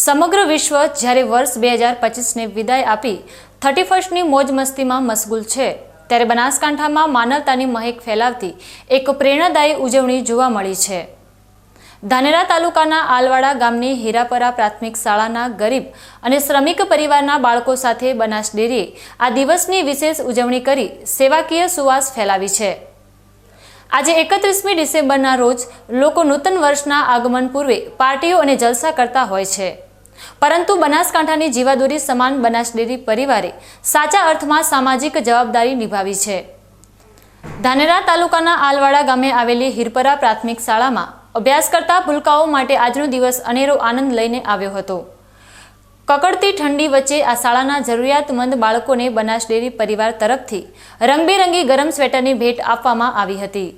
સમગ્ર વિશ્વ જ્યારે વર્ષ બે હજાર પચીસને વિદાય આપી થર્ટી ફર્સ્ટની મોજ મસ્તીમાં મશગુલ છે, ત્યારે બનાસકાંઠામાં માનવતાની મહેક ફેલાવતી એક પ્રેરણાદાયી ઉજવણી જોવા મળી છે. ધાનેરા તાલુકાના આલવાડા ગામની હીરાપરા પ્રાથમિક શાળાના ગરીબ અને શ્રમિક પરિવારના બાળકો સાથે બનાસ ડેરીએ આ દિવસની વિશેષ ઉજવણી કરી સેવાકીય સુવાસ ફેલાવી છે. આજે એકત્રીસમી ડિસેમ્બરના રોજ લોકો નૂતન વર્ષના આગમન પૂર્વે પાર્ટીઓ અને જલસા કરતા હોય છે. પરંતુ બનાસકાંઠાની જીવાદોરી સમાન બનાસ ડેરી પરિવારે સાચા અર્થમાં સામાજિક જવાબદારી નિભાવી છે. ધાનેરા તાલુકાના આલવાડા ગામે આવેલી હિરપરા પ્રાથમિક શાળામાં અભ્યાસ કરતા ભૂલકાઓ માટે આજનો દિવસ અનેરો આનંદ લઈને આવ્યો હતો. કકડતી ઠંડી વચ્ચે આ શાળાના જરૂરિયાતમંદ બાળકોને બનાસ ડેરી પરિવાર તરફથી રંગબેરંગી ગરમ સ્વેટરની ભેટ આપવામાં આવી હતી.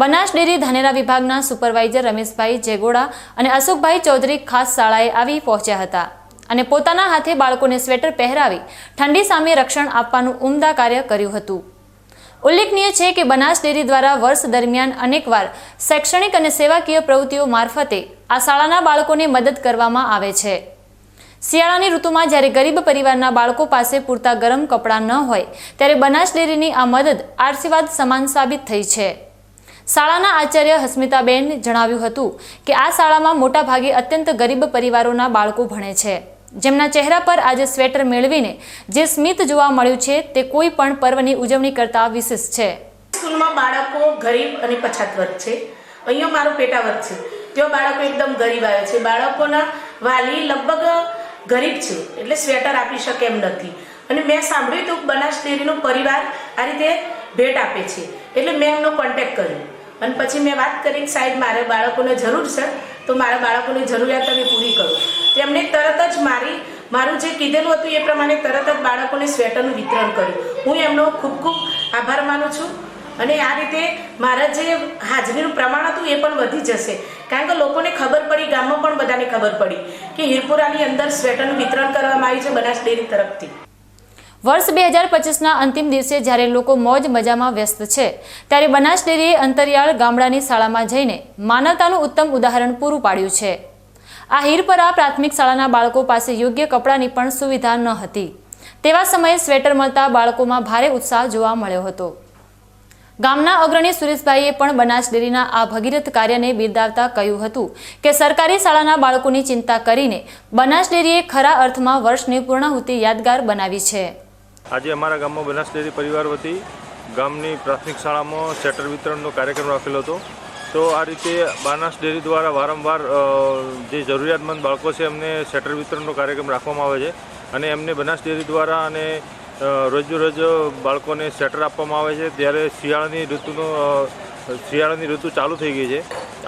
બનાસ ડેરી ધાનેરા વિભાગના સુપરવાઇઝર રમેશભાઈ જેગોડા અને અશોકભાઈ ચૌધરી ખાસ શાળાએ આવી પહોંચ્યા હતા અને પોતાના હાથે બાળકોને સ્વેટર પહેરાવી ઠંડી સામે રક્ષણ આપવાનું ઉમદા કાર્ય કર્યું હતું. ઉલ્લેખનીય છે કે બનાસ ડેરી દ્વારા વર્ષ દરમિયાન અનેકવાર શૈક્ષણિક અને સેવાકીય પ્રવૃત્તિઓ મારફતે આ શાળાના બાળકોને મદદ કરવામાં આવે છે. શિયાળાની ઋતુમાં જ્યારે ગરીબ પરિવારના બાળકો પાસે પૂરતા ગરમ કપડાં ન હોય, ત્યારે બનાસ ડેરીની આ મદદ આશીર્વાદ સમાન સાબિત થઈ છે. શાળાના આચાર્ય હસ્મિતાબેન જણાવ્યું હતું કે આ શાળામાં મોટાભાગે અત્યંત ગરીબ પરિવારોના બાળકો ભણે છે. જેમના ચહેરા પર આજે સ્વેટર મેળવીને જે સ્મિત જોવા મળ્યું છે તે કોઈ પણ પર્વની ઉજવણી કરતા વિશેષ છે. સ્કૂલમાં બાળકો ગરીબ અને પછાત વર્ગ છે. અહીંયા મારો પેટા વર્ગ છે. તેઓ બાળકો એકદમ ગરીબ આવે છે. બાળકોના વાલી લગભગ ગરીબ છે. એટલે સ્વેટર આપી શકે એમ નથી. અને મેં સાંભળ્યું હતું બનાસ ડેરીનો પરિવાર આ રીતે ભેટ આપે છે. એટલે મેં એમનો કોન્ટેક્ટ કર્યો. અને પછી મેં વાત કરી સાહેબ, મારે બાળકોને જરૂર છે, તો મારા બાળકોની જરૂરિયાત તમે પૂરી કરો. તેમણે તરત જ મારી, મારું જે કીધેલું હતું એ પ્રમાણે તરત જ બાળકોને સ્વેટરનું વિતરણ કર્યું. હું એમનો ખૂબ ખૂબ આભાર માનું છું. અને આ રીતે મારા જે હાજરીનું પ્રમાણ હતું એ પણ વધી જશે. કારણ કે લોકોને ખબર પડી, ગામમાં પણ બધાને ખબર પડી, કે હિરપુરાની અંદર સ્વેટરનું વિતરણ કરવામાં આવ્યું છે બનાસ ડેરી તરફથી. વર્ષ બે હજાર પચીસના અંતિમ દિવસે જ્યારે લોકો મોજ મજામાં વ્યસ્ત છે, ત્યારે બનાસ ડેરીએ અંતરિયાળ ગામડાની શાળામાં જઈને માનવતાનું ઉત્તમ ઉદાહરણ પૂરું પાડ્યું છે. આ હીરપરા પ્રાથમિક શાળાના બાળકો પાસે યોગ્ય કપડાની પણ સુવિધા ન હતી. તેવા સમયે સ્વેટર મળતા બાળકોમાં ભારે ઉત્સાહ જોવા મળ્યો હતો. ગામના અગ્રણી સુરેશભાઈએ પણ બનાસ ડેરીના આ ભગીરથ કાર્યને બિરદાવતા કહ્યું હતું કે, સરકારી શાળાના બાળકોની ચિંતા કરીને બનાસ ડેરીએ ખરા અર્થમાં વર્ષની પૂર્ણાહુતિ યાદગાર બનાવી છે. આજે અમારા ગામમાં બનાસડેરી પરિવાર વતી ગામની પ્રાથમિક શાળામાં સેટર વિતરણનો કાર્યક્રમ રાખેલો હતો. તો આ રીતે બનાસ ડેરી દ્વારા વારંવાર જે જરૂરિયાતમંદ બાળકો છે, એમને સેટર વિતરણનો કાર્યક્રમ રાખવામાં આવે છે અને એમને બનાસ ડેરી દ્વારા અને રોજબરોજ બાળકોને સેટર આપવામાં આવે છે. ત્યારે શિયાળાની ઋતુનો શિયાળાની ઋતુ ચાલુ થઈ ગઈ છે.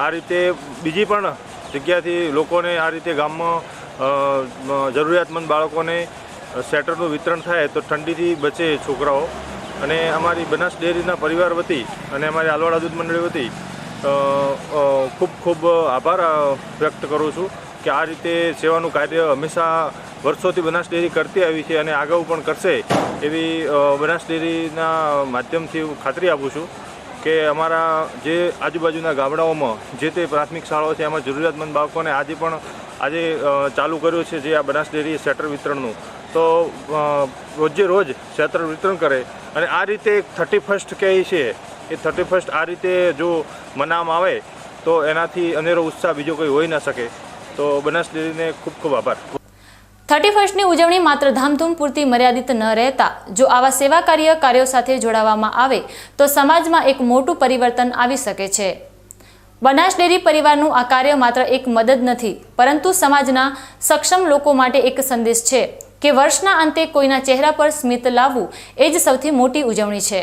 આ રીતે બીજી પણ જગ્યાથી લોકોને આ રીતે ગામમાં જરૂરિયાતમંદ બાળકોને સેટરનું વિતરણ થાય તો ઠંડીથી બચે છોકરાઓ. અને અમારી બનાસ ડેરીના પરિવાર વતી અને અમારી આલવાડા દૂધ મંડળી વતી ખૂબ ખૂબ આભાર વ્યક્ત કરું છું કે આ રીતે સેવાનું કાર્ય હંમેશા વર્ષોથી બનાસ ડેરી કરતી આવી છે અને આગળ પણ કરશે એવી બનાસ ડેરીના માધ્યમથી હું ખાતરી આપું છું કે અમારા જે આજુબાજુના ગામડાઓમાં જે તે પ્રાથમિક શાળાઓ છે, એમાં જરૂરિયાતમંદ બાળકોને આજે પણ આજે ચાલુ કર્યું છે જે આ બનાસ ડેરી સેટર વિતરણનું. તો રોજે રોજ ક્ષેત્ર વિતરણ કરે. અને આ રીતે થર્ટી ફર્સ્ટ કહે છે. એ થર્ટી ફર્સ્ટ આ રીતે જો મનાવવામાં આવે, તો એનાથી અનેરો ઉત્સાહ બીજો કોઈ હોઈ ન શકે. તો બનાસ ડેરીને ખૂબ ખૂબ આભાર. થર્ટી ફર્સ્ટની ઉજવણી માત્ર ધામધૂમ પૂરતી મર્યાદિત ન રહેતા. જો આવા સેવા કાર્ય કાર્યો સાથે જોડાવામાં આવે, તો સમાજમાં એક મોટું પરિવર્તન આવી શકે છે. બનાસ ડેરી પરિવારનું આ કાર્ય માત્ર એક મદદ નથી, પરંતુ સમાજના સક્ષમ લોકો માટે એક સંદેશ છે. કે વર્ષના અંતે કોઈના ચહેરા પર સ્મિત લાવવું એ જ સૌથી મોટી ઉજવણી છે.